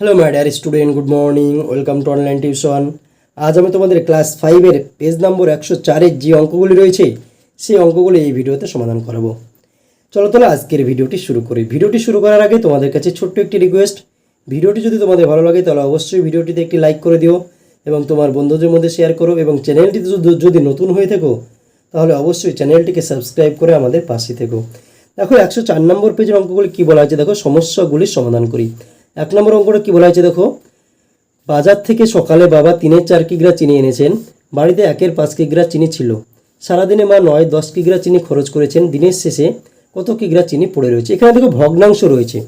Hello my dear student good morning welcome to online tuition আজ আমি তোমাদের class ফাইভের পেজ নম্বর একশো চারের যে অঙ্কগুলি রয়েছে, সেই অঙ্কগুলি এই ভিডিওতে সমাধান করাবো। চলো তাহলে আজকের ভিডিওটি শুরু করি। ভিডিওটি শুরু করার আগে তোমাদের কাছে ছোট্ট একটি রিকোয়েস্ট ভিডিওটি যদি তোমাদের ভালো লাগে, তাহলে অবশ্যই ভিডিওটিতে একটি লাইক করে দিও এবং তোমার বন্ধুদের মধ্যে শেয়ার করো এবং চ্যানেলটি যদি- নতুন হয়ে থাকো, তাহলে অবশ্যই চ্যানেলটিকে সাবস্ক্রাইব করে আমাদের পাশে থেকো। দেখো, একশো চার নম্বর পেজের অঙ্কগুলি কী বলা হয়েছে? দেখো সমস্যাগুলির সমাধান করি। এক নম্বর অঙ্কটা কী বলা হয়েছে দেখো? বাজার থেকে সকালে বাবা তিনের চার কিগ্রা চিনি এনেছেন, বাড়িতে একের পাঁচ কিগ্রা চিনি ছিল। সারাদিনে মা নয়, দশ কিগ্রা চিনি খরচ করেছেন, দিনের শেষে কত কিগ্রা চিনি পড়ে রয়েছে। এখানে দেখো ভগ্নাংশ রয়েছে।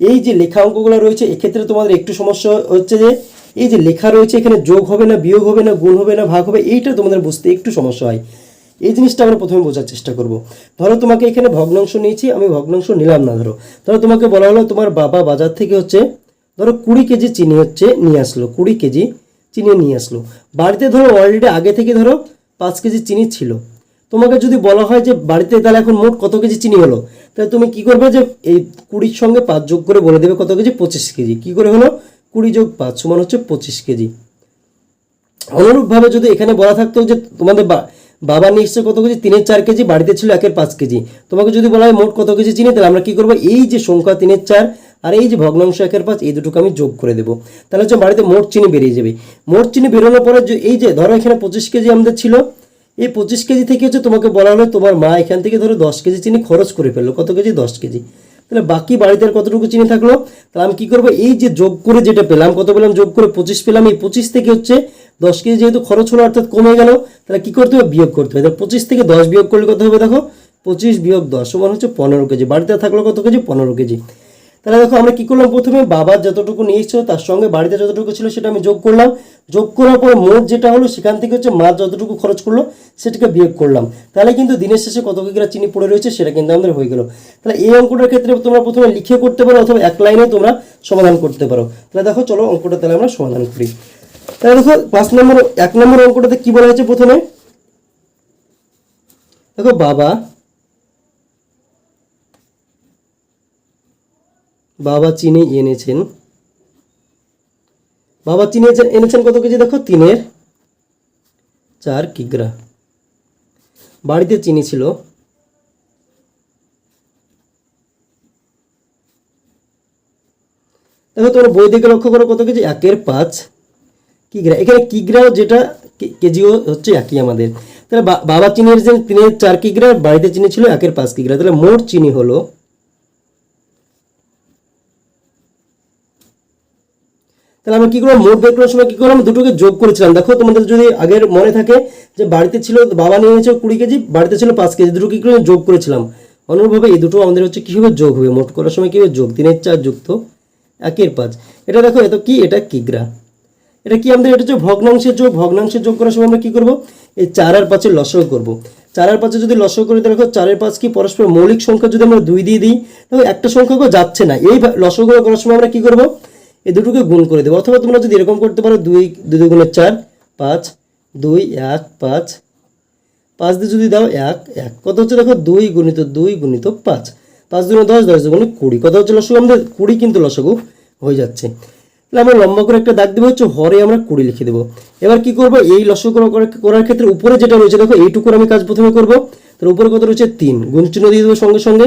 এই যে লেখা অঙ্কগুলো রয়েছে, এক্ষেত্রে তোমাদের একটু সমস্যা হচ্ছে যে, এই যে লেখা রয়েছে, এখানে যোগ হবে না, বিয়োগ হবে না, গুণ হবে না, ভাগ হবে, এইটা তোমাদের বুঝতে একটু সমস্যা হয়। এই জিনিসটা আমরা প্রথমে বোঝার চেষ্টা করব। ধরো তোমাকে এখানে ভগ্নাংশ নিয়েছি, আমি ভগ্নাংশ নিলাম না, ধরো। ধরো তোমাকে বলা হলো তোমার বাবা বাজার থেকে হচ্ছে, ধরো কুড়ি কেজি চিনি হচ্ছে নিয়ে আসলো, কুড়ি কেজি চিনি নিয়ে আসলো। বাড়িতে ধরো অলরেডি আগে থেকে ধরো পাঁচ কেজি চিনি ছিল। তোমাকে যদি বলা হয় যে বাড়িতে তাহলে এখন মোট কত কেজি চিনি হলো? তাহলে তুমি কি করবে যে এই কুড়ির সঙ্গে পাঁচ যোগ করে বলে দেবে কত কেজি? পঁচিশ কেজি। কি করে হলো? কুড়ি যোগ পাঁচ সমান হচ্ছে পঁচিশ কেজি। অনুরূপভাবে যদি এখানে বলা থাকতো যে তোমাদের বাবা নিয়ে এসছে কত কেজি? তিনের চার কেজি, বাড়িতে ছিল একের পাঁচ কেজি। তোমাকে যদি বলা হয় মোট কত কেজি চিনি, তাহলে আমরা কি করব? এই যে সংখ্যা তিনের চার আর এই যে ভগ্নাংশ একের পাঁচ, এই দুটোকে আমি যোগ করে দেবো। তাহলে হচ্ছে বাড়িতে মোট চিনি বেরিয়ে যাবে। মোট চিনি বেরোনোর পরে যে এই যে ধরো এখানে পঁচিশ কেজি আমাদের ছিল, এই পঁচিশ কেজি থেকে হচ্ছে তোমাকে বলা হলো তোমার মা এখান থেকে ধরো দশ কেজি চিনি খরচ করে ফেলল। কত কেজি? দশ কেজি। তাহলে বাকি বাড়িতে আর কতটুকু চিনি থাকল? তাহলে আমি কী করব? এই যে যোগ করে যেটা পেলাম, কত পেলাম? যোগ করে পঁচিশ পেলাম। এই পঁচিশ থেকে হচ্ছে দশ কেজি যেহেতু খরচ হলো, অর্থাৎ কমে গেল, তাহলে কী করতে হবে? বিয়োগ করতে হবে। তাহলে পঁচিশ থেকে দশ বিয়োগ করলে কত হবে? দেখো, পঁচিশ বিয়োগ দশ সমান হচ্ছে পনেরো কেজি। বাড়িতে থাকল কত কেজি? পনেরো কেজি। তাহলে দেখো আমরা কি করলাম প্রথমে? বাবার যতটুকু নিয়ে তার সঙ্গে বাড়িতে যতটুকু ছিল সেটা আমি যোগ করলাম। যোগ করার পরে মোট যেটা হলো সেখান থেকে হচ্ছে মা যতটুকু খরচ করল সেটাকে বিয়োগ করলাম। তাহলে কিন্তু দিনের শেষে কত কিগ্রা চিনি পড়ে রয়েছে সেটা কিন্তু আমাদের হয়ে গেল। তাহলে এই অঙ্কটার ক্ষেত্রে তোমরা প্রথমে লিখে করতে পারো অথবা এক লাইনে তোমরা সমাধান করতে পারো। তাহলে দেখো, চলো অঙ্কটা তাহলে আমরা সমাধান করি। তাহলে দেখো, পাঁচ নম্বর, এক নম্বর অঙ্কটাতে কি বলা হয়েছে প্রথমে? দেখো, বাবা বাবা চিনি এনেছেন। বাবা চিনি এনেছেন- কত কেজি দেখো? তিনের। চার কিগ্রা। বাড়িতে চিনি ছিল। দেখো তোমার বই দিকে লক্ষ্য করো কত কেজি? একের পাঁচ কিগ্রা। এখানে কিগ্রাও যেটা কেজিও হচ্ছে একই আমাদের। তাহলে বাবা চিনির যে তিনের চার কিগ্রা, বাড়িতে চিনি ছিল একের পাঁচ কিগ্রা। তাহলে মোট চিনি হলো তাহলে আমরা কি করলাম মোট বের করার সময় কি করলাম, দুটোকে যোগ করেছিলাম। দেখো, তোমাদের যদি আগের মনে থাকে যে বাড়িতে ছিল, বাবা নিয়ে এনেছে কুড়ি কেজি, বাড়িতে ছিল পাঁচ কেজি দুটো কি করে যোগ করেছিলাম? অনুরূপভাবে এই দুটো আমাদের হচ্ছে কী হবে যোগ হবে? মোট করার সময় কী হবে যোগ? তিনের চার যুক্ত একের পাঁচ। এটা দেখো এত কি? এটা কিগ্রা। এটা কি আমাদের? এটা হচ্ছে ভগ্নাংশের যোগ। ভগ্নাংশের যোগ করার সময় আমরা কি করব? এই চার আর পাঁচের লসও করব। চার আর পাঁচে যদি লসও করি, তাহলে দেখো, চারের পাঁচ কি পরস্পর মৌলিক সংখ্যা যদি আমরা দুই দিয়ে দিই দেখো একটা সংখ্যাকে যাচ্ছে না। এই লসগুলো করার সময় আমরা কি করব? এই দুটোকে গুণ করে দেবো। অথবা তোমরা যদি এরকম করতে পারো, দুই দুই দুগুণের চার, পাঁচ, দুই, এক, পাঁচ পাঁচ দিয়ে যদি দাও, এক এক। কত হচ্ছে দেখো? দুই গুণিত দুই গুণিত পাঁচ। পাঁচ দুগুণে দশ দশ দুগুণে কুড়ি। কত হচ্ছে লসগু? আমাদের কুড়ি কিন্তু লসগু হয়ে যাচ্ছে। তাহলে আমরা লম্বা করে একটা দাগ দেবো, হচ্ছে হরে আমরা কুড়ি লিখে দেবো। এবার কি করব? এই লসগু করার ক্ষেত্রে উপরে যেটা রয়েছে, দেখো, এইটুকুর আমি কাজ প্রথমে করব। তার উপরে কত রয়েছে? তিন। গুণ চিহ্ন দিয়ে দেবো সঙ্গে সঙ্গে।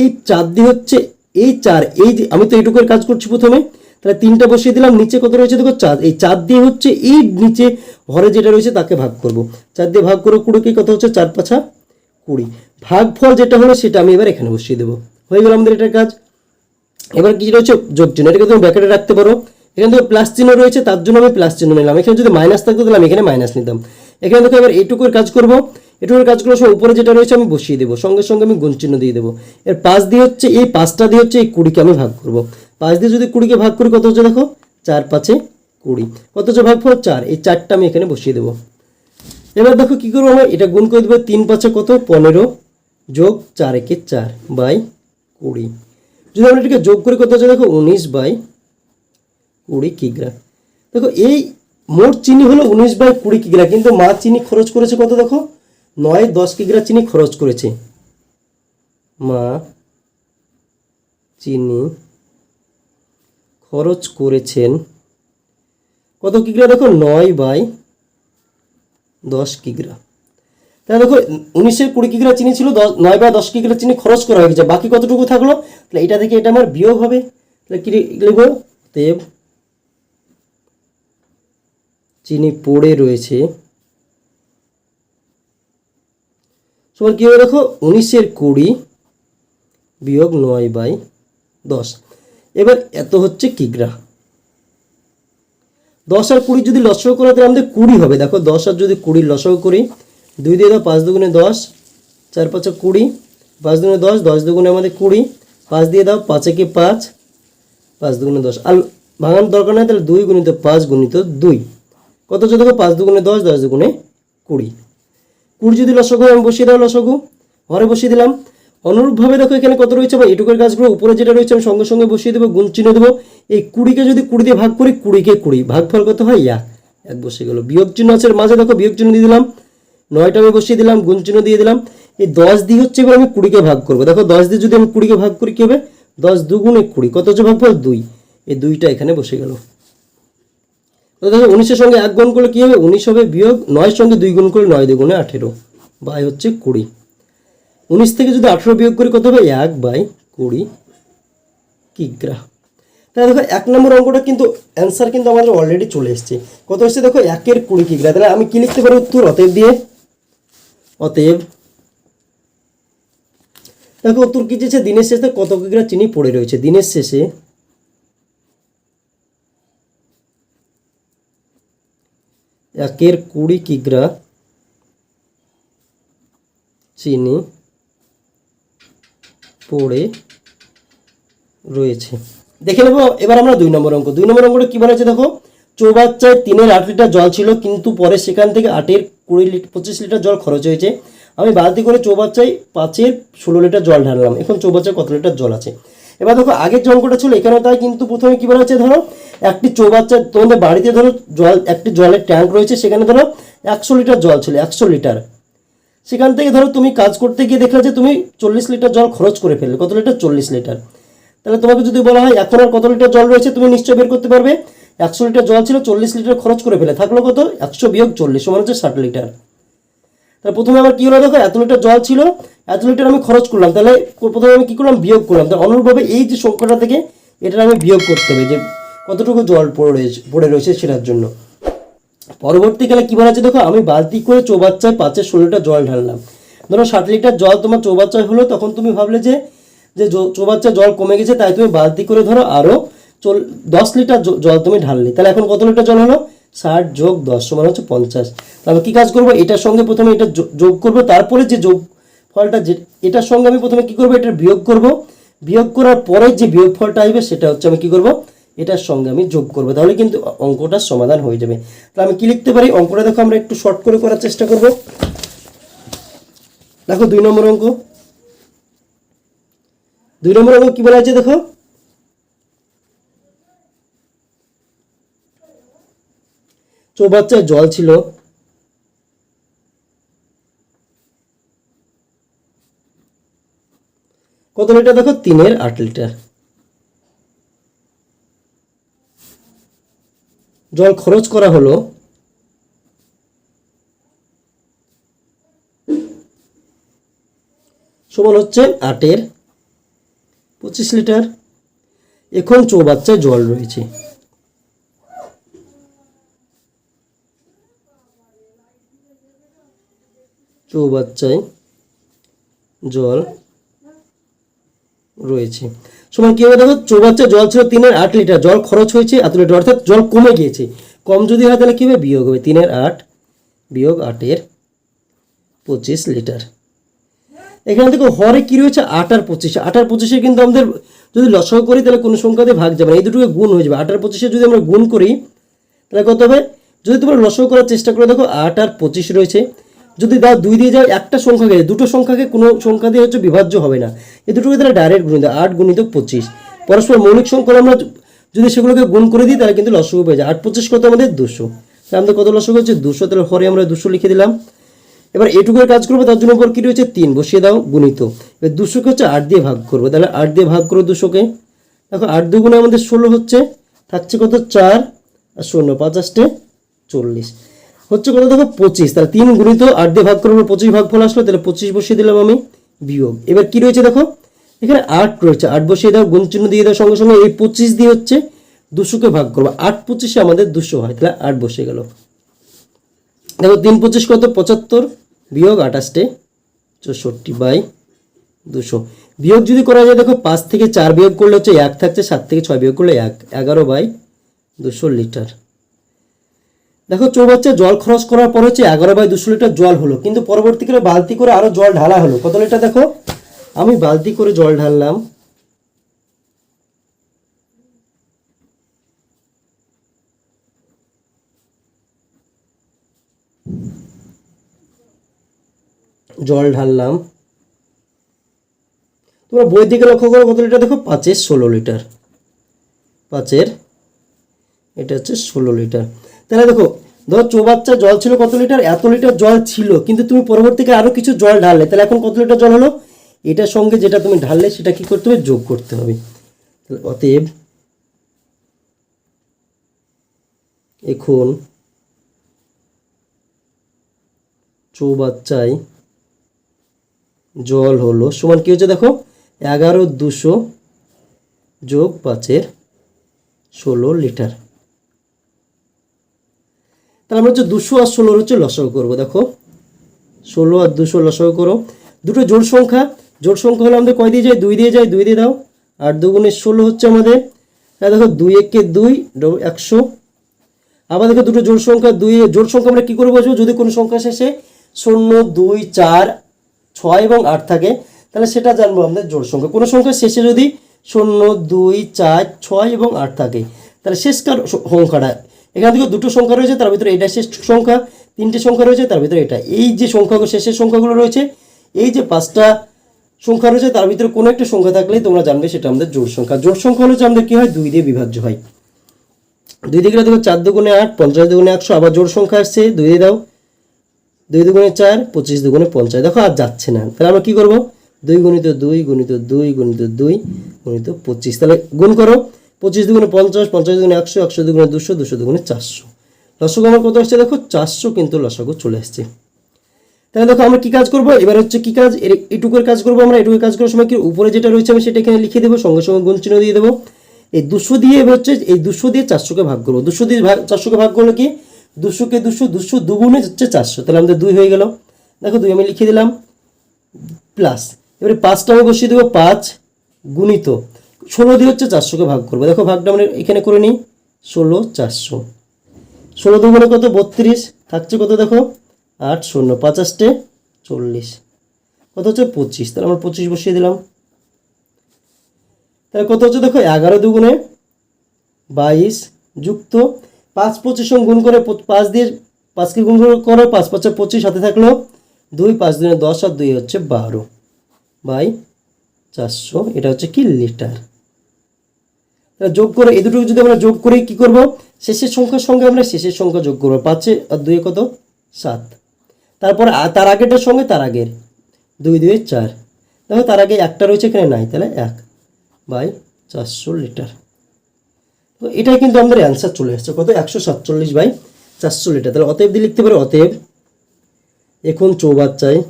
এই চার দিয়ে হচ্ছে, এই চার, এই যে আমি তো এইটুকুর কাজ করছি প্রথমে। তাহলে তিনটা বসিয়ে দিলাম, নিচে কত রয়েছে দেখো চার এই চার দিয়ে হচ্ছে এই নিচে ঘরে যেটা রয়েছে তাকে ভাগ করব। চার দিয়ে ভাগ করে কুড়িকে কত হচ্ছে? চার পাঁচা কুড়ি। ভাগফল যেটা হলো সেটা আমি এবার এখানে বসিয়ে দেবো। হয়ে গেল আমাদের এটার কাজ। এবার কি রয়েছে? যোগ চিহ্ন। এটাকে তুমি ব্যাকেটে রাখতে পারো। এখানে দেখো প্লাস চিহ্ন রয়েছে, তার জন্য আমি প্লাস চিহ্ন নিলাম। এখানে যদি মাইনাস থাকতো তাহলে আমি এখানে মাইনাস নিতাম। এখানে দেখো এবার এইটুকুর কাজ করব। এটুকুর কাজ সময় উপরে যেটা রয়েছে আমি বসিয়ে দেবো। সঙ্গে সঙ্গে আমি গুণ চিহ্ন দিয়ে দেবো। এর পাঁচ দিয়ে হচ্ছে, এই পাঁচটা দিয়ে হচ্ছে এই কুড়িকে আমি ভাগ করব। পাঁচ দিয়ে যদি কুড়িকে ভাগ করি, কত হচ্ছে দেখো? চার পাঁচে কুড়ি। কত হচ্ছে? ভাগফল চার। এই চারটা আমি এখানে বসিয়ে দেবো। এবার দেখো কি করব আমরা? এটা গুণ করে দেবো তিন পাঁচে কত? পনেরো যোগ চার একে চার বাই কুড়ি। যদি আমরা এটাকে যোগ করে, কত হচ্ছে দেখো? উনিশ বাই কুড়ি কিগ্রা। দেখো, এই মোট চিনি হলো উনিশ বাই কুড়ি কিগ্রা, কিন্তু মা চিনি খরচ করেছে কত দেখো? নয়, দশ কিগ্রা চিনি খরচ করেছে। মা চিনি খরচ করেছেন। কত কিগ্রা? দেখো, নয় বাই দশ কিগ্রা। তাহলে দেখো, উনিশের কুড়ি কিগ্রা চিনি ছিল নয় বা দশ কিগ্রা চিনি খরচ করা হয়ে গেছে। বাকি কতটুকু থাকল? তাহলে এটা থেকে এটা আমার বিয়োগ হবে। তাহলে কি লিখব? দেব চিনি পড়ে রয়েছে। সমান কী হবে দেখো, উনিশের কুড়ি বিয়োগ নয় বাই দশ। এবার এত হচ্ছে কিগ্রা দশ আর কুড়ি যদি লসও করা, তাহলে আমাদের কুড়ি হবে। দেখো, দশ আর যদি কুড়ি লসও করি, দুই দিয়ে দাও পাঁচ দুগুণে দশ, চার পাঁচে কুড়ি, পাঁচ দুগুণে দশ দশ দুগুণে আমাদের কুড়ি, পাঁচ দিয়ে দাও পাঁচে কি পাঁচ পাঁচ দুগুণে দশ। আর ভাঙানোর দরকার নেই, তাহলে দুই গুণিত পাঁচ গুণিত দুই। কত হচ্ছে দেখো? পাঁচ দুগুণে দশ দশ দুগুণে কুড়ি। কুড়ি যদি লসগু, আমি বসিয়ে দাও লসগু। ঘরে বসিয়ে দিলাম। অনুরূপভাবে দেখো এখানে কত রয়েছে? বা এটুকের গাছগুলো উপরে যেটা রয়েছে, আমি সঙ্গে সঙ্গে বসিয়ে দেবো, গুণ চিহ্ন দেবো। এই কুড়িকে যদি কুড়ি দিয়ে ভাগ করি, কুড়িকে কুড়ি। ভাগ ফল কত হয়? এক। এক বসে গেল। বিয়োগ চিহ্ন আছে মাঝে, দেখো বিয়োগ চিহ্ন দিয়ে দিলাম। নয়টা আমি বসিয়ে দিলাম, গুণ চিহ্ন দিয়ে দিলাম। এই দশ দিয়ে হচ্ছে এবার আমি কুড়িকে ভাগ করব। দেখো দশ দিয়ে যদি আমি কুড়িকে ভাগ করি, কী হবে? দশ দুগুণে কুড়ি। কত হচ্ছে? ভাগ ফল দুই। এই দুইটা এখানে বসে গেল। তো দেখো উনিশের সঙ্গে এক গুণ করলে কী হবে? উনিশ হবে বিয়োগ, নয়ের সঙ্গে দুই গুণ করলে নয় দুগুণে আঠেরো। বাই হচ্ছে কুড়ি। উনিশ থেকে যদি আঠেরো বিয়োগ করি কত হবে? এক বাই কুড়ি কিগ্রা তাহলে দেখো, এক নম্বর অঙ্কটা কিন্তু অ্যান্সার কিন্তু আমাদের অলরেডি চলে এসছে। কত এসছে? দেখো, একের কুড়ি কিগ্রা তাহলে আমি কি লিখতে পারি উত্তর? অতএব দিয়ে? অতএব দেখো, উত্তর কি চেয়েছে? দিনের শেষে কত কিগ্রা চিনি পড়ে রয়েছে? দিনের শেষে একের কুড়ি কিগ্রা চিনি পড়ে রয়েছে। দেখে নেব, এবার আমরা দুই নম্বর অঙ্ক। দুই নম্বর অঙ্কটা কী বলেছে দেখো? চৌবাচ্চায় তিনের আট লিটার জল ছিল, কিন্তু পরে সেখান থেকে আটের কুড়ি লিটার পঁচিশ লিটার জল খরচ হয়েছে। আমি বালতি করে চৌবাচ্চায় পাঁচের ষোলো লিটার জল ঢাললাম। এখন চৌবাচ্চায় কত লিটার জল আছে? এবার দেখো, আগের যে অঙ্কটা ছিল এখানে তাই কিন্তু প্রথমে কী বলা হচ্ছে ধরো? একটি চৌবাচ্চা, তোমাদের বাড়িতে ধরো জল একটি জলের ট্যাঙ্ক রয়েছে, সেখানে ধরো একশো লিটার জল ছিল, একশো লিটার। সেখান থেকে ধরো তুমি কাজ করতে গিয়ে দেখলে যে তুমি চল্লিশ লিটার জল খরচ করে ফেললে। কত লিটার? চল্লিশ লিটার। তাহলে তোমাকে যদি বলা হয় এখন আর কত লিটার জল রয়েছে তুমি নিশ্চয় বের করতে পারবে। একশো লিটার জল ছিল, চল্লিশ লিটার খরচ করে ফেলে। থাকল কত? একশো বিয়োগ চল্লিশ, সমান হচ্ছে ষাট লিটার। তাহলে প্রথমে আমার কী হলো দেখো? এত লিটার জল ছিল, এত লিটার আমি খরচ করলাম। তাহলে প্রথমে আমি কী করলাম? বিয়োগ করলাম। তাহলে অনুরূপভাবে এই যে সংখ্যাটা থেকে এটা আমি বিয়োগ করতে হবে যে কতটুকু জল পড়ে রয়েছে পড়ে রয়েছে সেটার জন্য। পরবর্তীকালে কী বলা দেখো, আমি বালতি করে চৌবাচ্চায় পাঁচের ষোলো লিটার জল ঢাললাম। ধরো, ষাট লিটার জল তোমার চৌবাচ্চায় হলো, তখন তুমি ভাবলে যে যে চৌবাচ্চায় জল কমে গেছে, তাই তুমি বালতি করে ধরো আরও চল দশ লিটার জল তুমি ঢাললে। তাহলে এখন কত লিটার জল হলো? ষাট যোগ দশ সমান হচ্ছে পঞ্চাশ। তাহলে কী কাজ করব? এটার সঙ্গে প্রথমে এটা যোগ করব। তারপরে যে যোগ ফলটা যে এটার সঙ্গে আমি প্রথমে কী করব? এটার বিয়োগ করব। বিয়োগ করার পরে যে বিয়োগ ফলটা আসবে, সেটা হচ্ছে আমি কী করব? এটার সঙ্গে আমি যোগ করব। তাহলে কিন্তু অঙ্কটার সমাধান হয়ে যাবে। তাহলে আমি কি লিখতে পারি? অঙ্কটা দেখো, আমরা একটু শর্ট করে করার চেষ্টা করব। দেখো, দুই নম্বর অঙ্ক। দুই নম্বর অঙ্ক কি বলা আছে দেখো? চৌবাচ্চায় জল ছিল। কত লিটার দেখো? তিনের আট লিটার। জল খরচ করা হলো, সমান হচ্ছে আটের পঁচিশ লিটার এখন চৌবাচ্চায় জল রয়েছে। চৌবাচ্চায় জল রয়েছে। সমান কী হবে দেখো? চৌবাচ্চা জল ছিল তিনের আট লিটার। জল খরচ হয়েছে এত লিটার, অর্থাৎ জল কমে গিয়েছে। কম যদি হয় তাহলে কী হবে? বিয়োগ হবে। তিনের আট বিয়োগ আটের পঁচিশ লিটার। এখানে দেখো, হরে কী রয়েছে? আট আর পঁচিশে। আট আর পঁচিশে কিন্তু আমাদের যদি লসক করি তাহলে কোনো সংখ্যা দিয়ে ভাগ যাবে না। এই দুটোকে গুণ হয়ে যাবে। আট আর পঁচিশে যদি আমরা গুণ করি, তাহলে কত হবে? যদি তোমরা লসক করার চেষ্টা করে, দেখো, আট আর পঁচিশ রয়েছে। যদি দাও দুই দিয়ে যাও একটা সংখ্যাকে দুটো সংখ্যাকে কোনো সংখ্যা দিয়ে হচ্ছে বিভাজ্য হবে না। এই দুটোকে তাহলে ডাইরেক্ট গুণ দেয় আট গুণিত পঁচিশ। পরস্পর মৌলিক সংখ্যা আমরা যদি সেগুলোকে গুণ করে দিই, তাহলে কিন্তু লসক পেয়ে যায়। আট পঁচিশ কত আমাদের? দুশো। তাহলে আমাদের কত লসক হচ্ছে? দুশো। তাহলে হরে আমরা দুশো লিখে দিলাম। এবার এটুকুর কাজ করব, তার জন্য উপর কী রয়েছে? তিন। বসিয়ে দাও, গুণিত। এবার দুশোকে হচ্ছে আট দিয়ে ভাগ করব। তাহলে আট দিয়ে ভাগ করো দুশোকে। দেখো, আট দুগুণে আমাদের ষোলো হচ্ছে, থাকছে কত? চার আর শূন্য পঞ্চাশটে চল্লিশ। হচ্ছে কত দেখো পঁচিশ, তাহলে তিন গুণিত আট দিয়ে ভাগ করব পঁচিশ ভাগ ফল আসলো, তাহলে পঁচিশ বসিয়ে দিলাম আমি বিয়োগ। এবার কি রয়েছে দেখো? এখানে আট রয়েছে, আট বসিয়ে দাও, গুণ চিহ্ন দিয়ে দাও সঙ্গে সঙ্গে, এই পঁচিশ দিয়ে হচ্ছে দুশোকে ভাগ করব। আট পঁচিশে আমাদের দুশো হয়, তাহলে আট বসে গেল। দেখো, তিন পঁচিশ কত? পঁচাত্তর, বিয়োগ আঠাশটে, চৌষট্টি বাই দুশো। বিয়োগ যদি করা যায়, দেখো, পাঁচ থেকে চার বিয়োগ করলে হচ্ছে এক থাকছে, সাত থেকে ছয় বিয়োগ করলে এক, এগারো বাই দুশো লিটার। দেখো চৌবাচ্চা জল খরচ করার পর হচ্ছে এগারো বাই দুশো লিটার জল হলো, কিন্তু পরবর্তীকালে বালতি করে আরও জল ঢালা হলো। কত লিটার দেখো? আমি বালতি করে জল ঢাললাম। জল ঢাললাম। তোমরা বই দিকে লক্ষ্য করো কত লিটার দেখো? পাঁচের ষোলো লিটার। পাঁচের, এটা হচ্ছে ষোলো লিটার। তাহলে দেখো ধরো চৌবাচ্চা জল ছিল কত লিটার? এত লিটার জল ছিল। কিন্তু তুমি পরবর্তীকে আরও কিছু জল ঢাললে। তাহলে এখন কত লিটার জল হলো? এটার সঙ্গে যেটা তুমি ঢাললে, সেটা কি করতে হবে? যোগ করতে হবে। অতএব এখন চৌবাচ্চায় জল হলো সমান কি হচ্ছে দেখো? এগারো দুশো যোগ পাঁচের ষোলো লিটার। তাহলে আমরা হচ্ছে দুশো আর ষোলোর হচ্ছে লসাগু করব, দেখো। ষোলো আর দুশো লসাগু করো। দুটো জোড় সংখ্যা। জোড় সংখ্যা হলো আমাদের কয় দিয়ে যায়? দুই দিয়ে যায়, দুই দিয়ে দাও। আর দুগুণে ষোলো হচ্ছে আমাদের তাহলে দেখো, দুই একে দুই একশো। আবার দেখো দুটো জোড় সংখ্যা, দুই জোড় সংখ্যা আমরা কী করে বসবো যদি কোনো সংখ্যা শেষে শূন্য, দুই, চার, ছয় এবং আট থাকে, তাহলে সেটা জানব আমাদের জোড় সংখ্যা। কোনো সংখ্যা শেষে যদি শূন্য, দুই, চার, ছয় এবং আট থাকে, তাহলে শেষকার সংখ্যাটা এখান থেকে দুটো সংখ্যা রয়েছে, তার ভিতরে এটা শেষ সংখ্যা, তিনটে সংখ্যা রয়েছে, তার ভিতরে এটা। এই যে সংখ্যাগুলো, শেষের সংখ্যাগুলো রয়েছে, এই যে পাঁচটা সংখ্যা রয়েছে, তার ভিতরে কোনো একটা সংখ্যা থাকলেই তোমরা জানবে সেটা আমাদের জোড় সংখ্যা। জোড় সংখ্যা হলো আমাদের কী হয়? দুই দিয়ে বিভাজ্য হয়। দুই দিকে দেখো চার দুগুণে আট, পঞ্চাশ দুগুণে একশো, আবার জোড় সংখ্যা আসছে, দুই দিয়ে দাও। দুই দুগুণে চার, পঁচিশ দুগুণে পঞ্চাশ। দেখো আর যাচ্ছে না। তাহলে আমরা কী করব? দুই গুণিত দুই গুণিত দুই গুণিত দুই, গুণিত পঁচিশ। তাহলে গুণ করো। পঁচিশ দুগুণে পঞ্চাশ পঞ্চাশ দুগুণে একশো একশো দুগুণে দুশো দুশো দুগুণে চারশো। লসগু আমার কত আসছে? দেখো, চারশো কিন্তু লসগু চলে আসছে। তাহলে দেখো, আমরা কী কাজ করব? এবার হচ্ছে কী কাজ? এর- এটুকুর কাজ করব আমরা। এটুকুর কাজ করার সময় কি উপরে যেটা রয়েছে আমি সেটা এখানে লিখে দেবো, সঙ্গে সঙ্গে গুণ চিহ্ন দিয়ে দেবো। এই দুশো দিয়ে এবার হচ্ছে, এই দুশো দিয়ে চারশোকে ভাগ করব। দুশো দিয়ে ভাগ, চারশোকে ভাগ করল কি? দুশোকে দুশো দুশো দুগুণে হচ্ছে চারশো। তাহলে আমাদের দুই হয়ে গেল। দেখো, দুই আমি লিখে দিলাম। প্লাস, এবারে পাঁচটা আমি বসিয়ে দেবো, পাঁচ গুণিত। ষোলো দিয়ে হচ্ছে চারশোকে ভাগ করব। দেখো ভাগটা আমরা এখানে করে নিই, ষোলো, চারশো। ষোলো দুগুণে কত? বত্রিশ। থাকছে কত দেখো? আট, শূন্য। পঞ্চাশটে চল্লিশ। কত হচ্ছে? পঁচিশ। তাহলে আমরা পঁচিশ বসিয়ে দিলাম। তাহলে কত হচ্ছে? দেখো, এগারো দুগুণে বাইশ যুক্ত পাঁচ পঁচিশ গুণ করে পাঁচ দিয়ে পাঁচকে গুণ করে পাঁচ পাঁচে পঁচিশ হাতে থাকল দুই, পাঁচ দিনে দশ আর দুই হচ্ছে বারো। বাই চারশো। এটা হচ্ছে কি? লিটার। যোগ করে, এই দুটো যদি আমরা যোগ করে কি করব? শেষের সংখ্যার সঙ্গে আমরা শেষের সংখ্যা যোগ করব। পাঁচে, আর দুয়ে কত? সাত। তারপর তার আগেরটার সঙ্গে তার আগের। দুই দুই চার। দেখো, তার আগে একটা রয়েছে, এখানে নাই, তাহলে এক বাই চারশো লিটার। তো এটাই কিন্তু আমাদের অ্যান্সার চলে আসছে। কত? একশো সাতচল্লিশ বাই চারশো লিটার। তাহলে অতএব দিয়ে লিখতে পারো, অতএব এখন চৌবাচ্চায়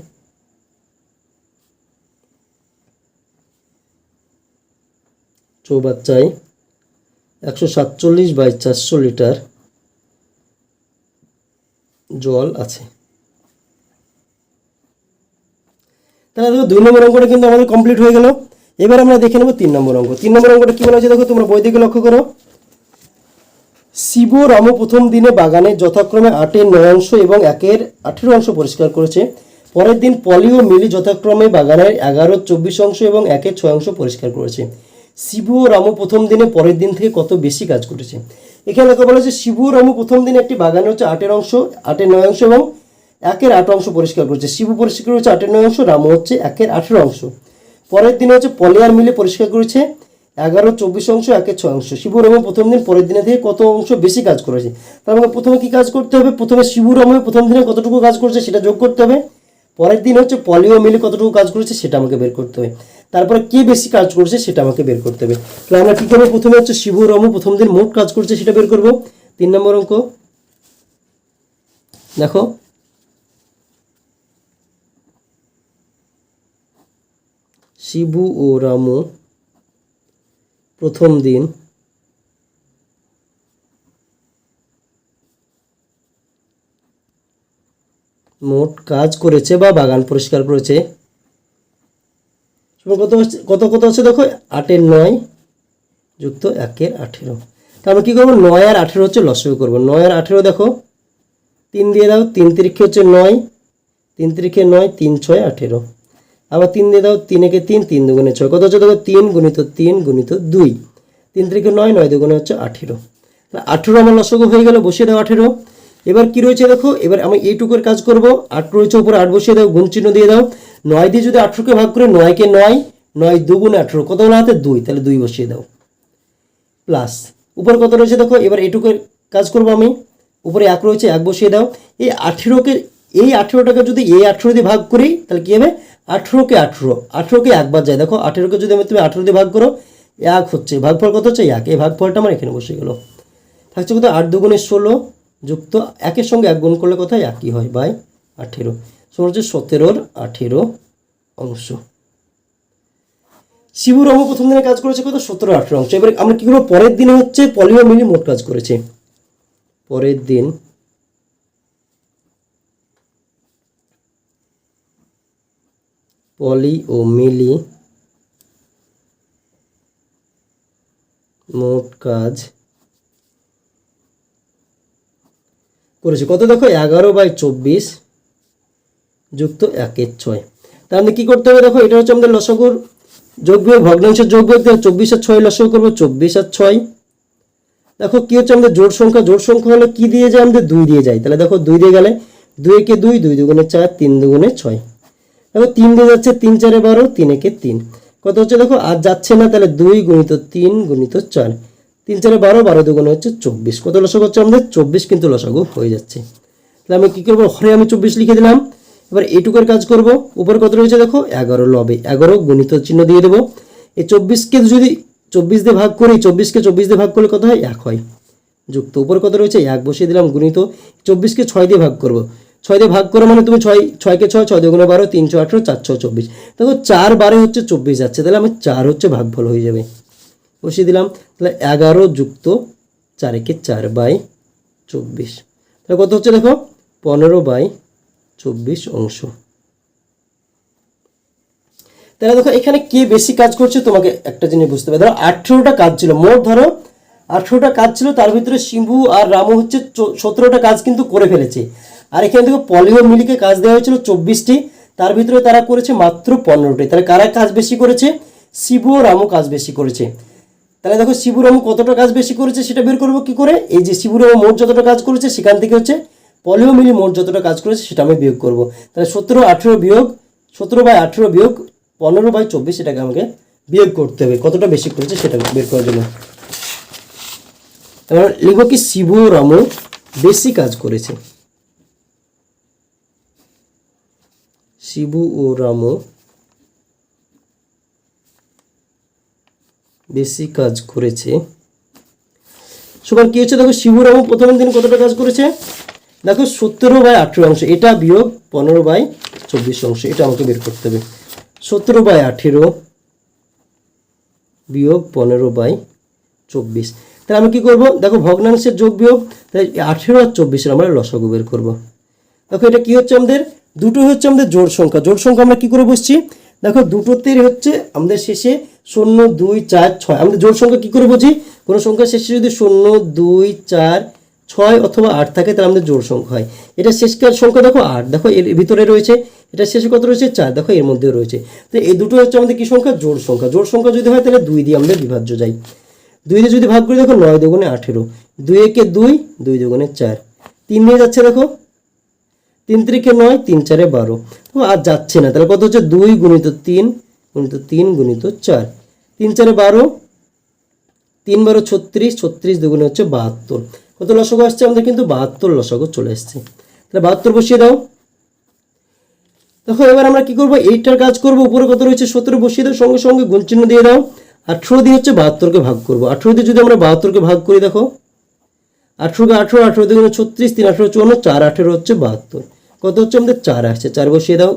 চৌবাচ্চায় একশো সাতচল্লিশ বাই চারশো লিটার জল আছে। তাহলে দেখো দুই নম্বর অঙ্কটা কিন্তু আমাদের কমপ্লিট হয়ে গেল। এবার আমরা দেখে নেব তিন নম্বর অঙ্ক। তিন নম্বর অঙ্কটা কি বলা হয়েছে? দেখো, তোমরা বই দিকে লক্ষ্য করো। শিব রাম প্রথম দিনে বাগানে যথাক্রমে আটের নয় অংশ এবং একের আঠেরো অংশ পরিষ্কার করেছে। পরের দিন পলি ও মিলি যথাক্রমে বাগানের এগারো, চব্বিশ অংশ এবং একের ছয় অংশ পরিষ্কার করেছে। শিবু ও রামু প্রথম দিনে পরের দিন থেকে কত বেশি কাজ করেছে। এখানে দেখো বলা হচ্ছে শিবু রামু প্রথম দিনে একটি বাগানে হচ্ছে আটের অংশ, আটের নয় অংশ এবং একের আট অংশ পরিষ্কার করেছে। শিবু পরিষ্কার করেছে আটের নয় অংশ, রামু হচ্ছে একের আঠেরো অংশ। পরের দিনে হচ্ছে পলিয়ার মিলে পরিষ্কার করেছে এগারো, চব্বিশ অংশ, একের ছয় অংশ। শিবুর এবং প্রথম দিন পরের দিনে থেকে কত অংশ বেশি কাজ করেছে? তার মানে প্রথমে কি কাজ করতে হবে? প্রথমে শিবুর এবং প্রথম দিনে কতটুকু কাজ করেছে সেটা যোগ করতে হবে। পরের দিন হচ্ছে পলিও মিলে কতটুকু কাজ করেছে সেটা আমাকে বের করতে হবে। তারপরে কে বেশি কাজ করছে সেটা আমাকে বের করতে হবে। তাহলে আমরা কী করব? প্রথমে হচ্ছে শিব, রম, প্রথম দিন মোট কাজ করছে সেটা বের করব। তিন নম্বর অঙ্ক। দেখো। শিবু ও রামু প্রথম দিন মোট কাজ করেছে বা বাগান পরিষ্কার করেছে। কত হচ্ছে? কত কত হচ্ছে দেখো? আটের নয় যুক্ত একের আঠেরো। তারপর কী করব? নয় আর আঠেরো হচ্ছে লসগু করব। নয় আর আঠেরো দেখো, তিন দিয়ে দাও, তিন তিরিখে হচ্ছে নয়, তিন তিরিখে নয়, তিন ছয়, আঠেরো। আবার তিন দিয়ে দাও, তিন একে তিন তিন দুগুণে ছয়। কত হচ্ছে দেখো? তিন গুণিত তিন গুণিত দুই। তিন তিরিখে নয় নয় দুগুণে হচ্ছে আঠেরো। আঠেরো আমার লসগু হয়ে গেল, বসিয়ে দাও আঠেরো। এবার কি রয়েছে দেখো? এবার আমি এইটুকুর কাজ করব। আট রয়েছে উপরে, আট বসিয়ে দাও, গুণ চিহ্ন দিয়ে দাও। নয় দিয়ে যদি আঠেরোকে ভাগ করে নয়কে নয় নয় দুগুণে আঠেরো, কত হলো হাতে? দুই, তাহলে দুই বসিয়ে দাও। প্লাস উপরে কত রয়েছে দেখো? এবার এটুকুর কাজ করব আমি। উপরে এক রয়েছে, এক বসিয়ে দাও। এই আঠেরোকে, এই আঠেরোটাকে যদি এই আঠেরো দিয়ে ভাগ করি, তাহলে কী হবে? আঠেরোকে আঠেরো, আঠেরোকে একবার যায়। দেখো, আঠেরোকে যদি আমি তুমি আঠেরো দিয়ে ভাগ করো, এক হচ্ছে। ভাগফল কত হচ্ছে? এক। এই ভাগফলটা আমার এখানে বসে গেল। থাকছে কত আট দুগুণে ষোলো যুক্ত একের সঙ্গে এক গুণ করলে কোথায়? একই হয়, বাই আঠেরো। সমান হচ্ছে সতেরোর আঠেরো অংশ। শিবুর রম প্রথম দিনে কাজ করেছে কত? সতেরো, আঠেরো অংশ। এবার আমরা কী করব? পরের দিনে হচ্ছে পলিও মিলি মোট কাজ করেছে। পরের দিন পলি ও মিলি মোট কাজ করেছে। কত দেখো? এগারো বাই চব্বিশ। যুক্ত একের ছয়। তাহলে কী করতে হবে? দেখো, এটা হচ্ছে আমাদের লসগুর যোগ বিয়োগ ভগ্নাংশের যোগ বিয়োগ দিয়ে চব্বিশ আর ছয় লসগ করব চব্বিশ আর ছয়। দেখো, কি হচ্ছে? আমাদের জোড় সংখ্যা জোড় সংখ্যা হলে কি দিয়ে যায়? আমাদের দুই দিয়ে যায়। তাহলে দেখো, দুই দিয়ে গেলে দুই একে দুই দুই দুগুণে চার, তিন দুগুণে ছয়। দেখো, তিন দিয়ে যাচ্ছে তিন চারে বারো, তিন একে তিন। কত হচ্ছে? দেখো, আর যাচ্ছে না, তাহলে দুই গুণিত তিন গুণিত চার। তিন চারে বারো বারো দুগুণে হচ্ছে চব্বিশ। কত লসাগু হচ্ছে? আমাদের চব্বিশ কিন্তু লসাগু হয়ে যাচ্ছে। তাহলে আমি কী করব? হরে আমি চব্বিশ লিখে দিলাম। এবার এটুকের কাজ করব। উপর কত রয়েছে দেখো? এগারো লবে। এগারো গুণিত চিহ্ন দিয়ে দেবো। এই চব্বিশকে যদি চব্বিশ দিয়ে ভাগ করি, চব্বিশকে চব্বিশ দিয়ে ভাগ করলে কত হয়? এক হয়। যুক্ত উপর কত রয়েছে? এক বসিয়ে দিলাম গুণিত। চব্বিশকে ছয় দিয়ে ভাগ করব। ছয় দিয়ে ভাগ করো মানে তুমি ছয়, ছয়কে ছয় ছয় দুগুণে বারো, তিনশো আঠেরো, চারশো চব্বিশ। দেখো চার বারে হচ্ছে চব্বিশ যাচ্ছে, তাহলে আমার চার হচ্ছে ভাগফল হয়ে যাবে। বসিয়ে দিলাম। তাহলে এগারো যুক্ত চারেকে চার বাই চব্বিশ। তাহলে কত হচ্ছে দেখো? পনেরো বাই চব্বিশ অংশ। তাহলে দেখো, এখানে কে বেশি কাজ করছে তোমাকে একটা জিনিস বুঝতে হবে। ধরো, আঠেরোটা কাজ ছিল, মোট ধরো, আঠেরোটা কাজ ছিল, তার ভিতরে শিবু আর রামু হচ্ছে সতেরোটা কাজ কিন্তু করে ফেলেছে। আর এখানে দেখো পলিও মিলিকে কাজ দেওয়া হয়েছিল চব্বিশটি, তার ভিতরে তারা করেছে মাত্র পনেরোটি। তাহলে কারা কাজ বেশি করেছে? শিবু ও রামু কাজ বেশি করেছে। তাহলে দেখো, শিবু রামু কতটা কাজ বেশি করেছে সেটা বের করব কি করে? এই যে শিবু রামু মোট যতটা কাজ করেছে, সেখান থেকে হচ্ছে পলিও মিলি মোট যতটা কাজ করেছে সেটা আমি বিয়োগ করব। তাহলে সতেরো আঠেরো বিয়োগ, সতেরো বাই আঠেরো বিয়োগ, পনেরো বাই চব্বিশ সেটাকে আমাকে বিয়োগ করতে হবে। কতটা বেশি করেছে সেটা বের করার জন্য। এবার লিখব কি শিবু রামু বেশি কাজ করেছে। শিবু ও রামু বেশি কাজ করেছে। সবার কি হচ্ছে? দেখো শিবু রামু প্রথম দিন কতটা কাজ করেছে? দেখো সতেরো বাই আঠেরো অংশ, এটা বিয়োগ পনেরো বাই চব্বিশ অংশ, এটা আমাকে বের করতে হবে। সতেরো বাই আঠেরো বিয়োগ পনেরো বাই চব্বিশ। তাহলে আমি কি করব? দেখো ভগ্নাংশের যোগ বিয়োগ, তাই আঠেরো আর চব্বিশের আমরা লসাগু বের করব। দেখো এটা কি হচ্ছে আমাদের? দুটো হচ্ছে আমাদের জোড় সংখ্যা। জোড় সংখ্যা আমরা কি করে বসছি দেখো দুটোতেই হচ্ছে আমাদের শেষে শূন্য, দুই, চার, ছয়। আমাদের জোড় সংখ্যা কি করে বুঝি? কোনো সংখ্যা শেষে যদি শূন্য, দুই, চার ছয় অথবা আট থাকে, তাহলে আমাদের জোড় সংখ্যা হয়। এটা শেষকার সংখ্যা, দেখো আট, দেখো এর ভিতরে রয়েছে, এটা শেষে কত রয়েছে? চার, দেখো এর মধ্যেও রয়েছে। তো এই দুটো হচ্ছে আমাদের কী সংখ্যা? জোড় সংখ্যা। জোড় সংখ্যা যদি হয়, তাহলে দুই দিয়ে আমাদের বিভাজ্য যাই দুই দিয়ে যদি ভাগ করি, দেখো নয় দুগুণে আঠেরো। দুই একে দুই দুই দুগুণে চার। তিন দিয়ে যাচ্ছে, দেখো। তিন তিরিখে নয়, তিন চারে বারো। আর যাচ্ছে না, তাহলে কত হচ্ছে? দুই গুণিত তিন গুণিত তিন, গুণিত চার। তিন চারে বারো, তিন বারো ছত্রিশ ছত্রিশ দুগুণে হচ্ছে বাহাত্তর। কত লসগো আসছে? আমাদের কিন্তু বাহাত্তর লসগো চলে এসছে তাহলে বাহাত্তর বসিয়ে দাও। দেখো, এবার আমরা কি করব? এইটার কাজ করব। উপরে কত রয়েছে? সতেরো বসিয়ে দাও। সঙ্গে সঙ্গে গুণ চিহ্ন দিয়ে দাও। আঠেরো দিয়ে হচ্ছে বাহাত্তরকে ভাগ করব। আঠেরো দিয়ে যদি আমরা বাহাত্তরকে ভাগ করি, দেখো। আঠেরোকে আঠেরো আঠেরো দিয়ে ছত্রিশ, তিন, আঠেরো, চুয়ান্ন, চার, আঠেরো হচ্ছে বাহাত্তর। কত হচ্ছে? আমাদের চার আসছে। চার বসিয়ে দাও।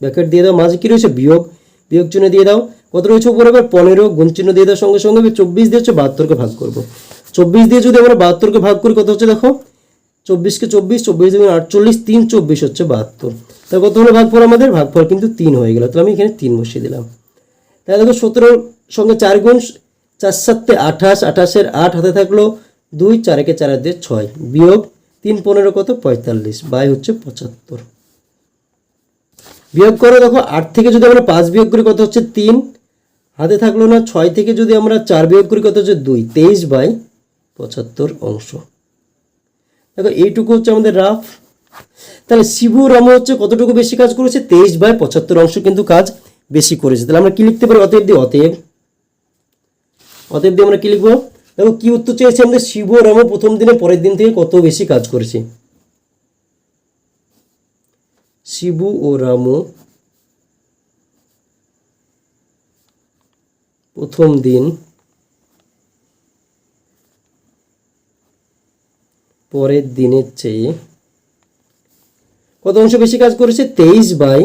ব্যাকেট দিয়ে দাও। মাঝে কী রয়েছে? বিয়োগ। বিয়োগ চিহ্ন দিয়ে দাও। কত রয়েছে উপরে? এবার পনেরো। গুণ চিহ্ন দিয়ে দাও। সঙ্গে সঙ্গে চব্বিশ দিয়ে হচ্ছে বাহাত্তরকে ভাগ করব। চব্বিশ দিয়ে যদি আমরা বাহাত্তরকে ভাগ করি, কত হচ্ছে দেখো? চব্বিশকে চব্বিশ চব্বিশ দেবেন আটচল্লিশ, তিন চব্বিশ হচ্ছে বাহাত্তর। তাহলে কত হলো ভাগফল আমাদের? ভাগফল কিন্তু তিন হয়ে গেল। তাহলে আমি এখানে তিন বসিয়ে দিলাম। তাহলে দেখো সতেরোর সঙ্গে চার গুণ, চার সাতে আঠাশ, আঠাশের আট হাতে থাকল দুই চারেকে চার দিয়ে ছয়। বিয়োগ তিন পনেরো কত? পঁয়তাল্লিশ। বাই হচ্ছে পঁচাত্তর। বিয়োগ করো দেখো, আট থেকে যদি আমরা পাঁচ বিয়োগ করি, কত হচ্ছে তিন? হাতে থাকল না, ছয় থেকে যদি আমরা চার বিয়োগ করি, কত হচ্ছে দুই? তেইশ বাই অংশ। দেখো, এইটুকু হচ্ছে আমাদের রাফ। তাহলে শিবু রামু হচ্ছে কতটুকু বেশি কাজ করেছে? তেইশ বাই পঁচাত্তর অংশ কিন্তু কাজ বেশি করেছে। তাহলে আমরা কি লিখতে পারি? অতএব দিয়ে, অতএব। অতএব দিয়ে আমরা কি লিখব? দেখো, কি উত্তর চেয়েছে আমাদের? শিবু রামু প্রথম দিনে, পরের দিন থেকে কত বেশি কাজ করেছে? শিবু ও রামু প্রথম দিন পরের দিনের চেয়ে কত অংশ বেশি কাজ করেছে? তেইশ বাই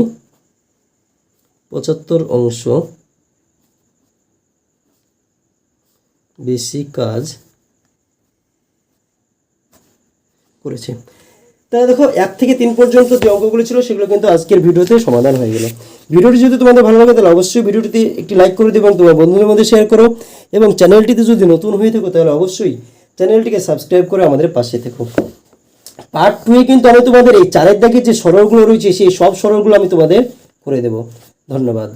পঁচাত্তর অংশ বেশি কাজ করেছে। তাহলে দেখো, এক থেকে তিন পর্যন্ত যে অঙ্কগুলো ছিল, সেগুলো কিন্তু আজকের ভিডিওতে সমাধান হয়ে গেল। ভিডিওটি যদি তোমাদের ভালো লাগে, তাহলে অবশ্যই ভিডিওটিতে একটি লাইক করে দিও এবং তোমার বন্ধুদের মধ্যে শেয়ার করো। এবং চ্যানেলটিতে যদি নতুন হয়ে থাকো, তাহলে অবশ্যই চ্যানেলটিকে সাবস্ক্রাইব করে আমাদের পাশে থেকো। পার্ট টুয়ে কিন্তু আমি তোমাদের এই চারের দাগে যে সরলগুলো রয়েছে, সেই সব সরলগুলো আমি তোমাদের করে দেব। ধন্যবাদ।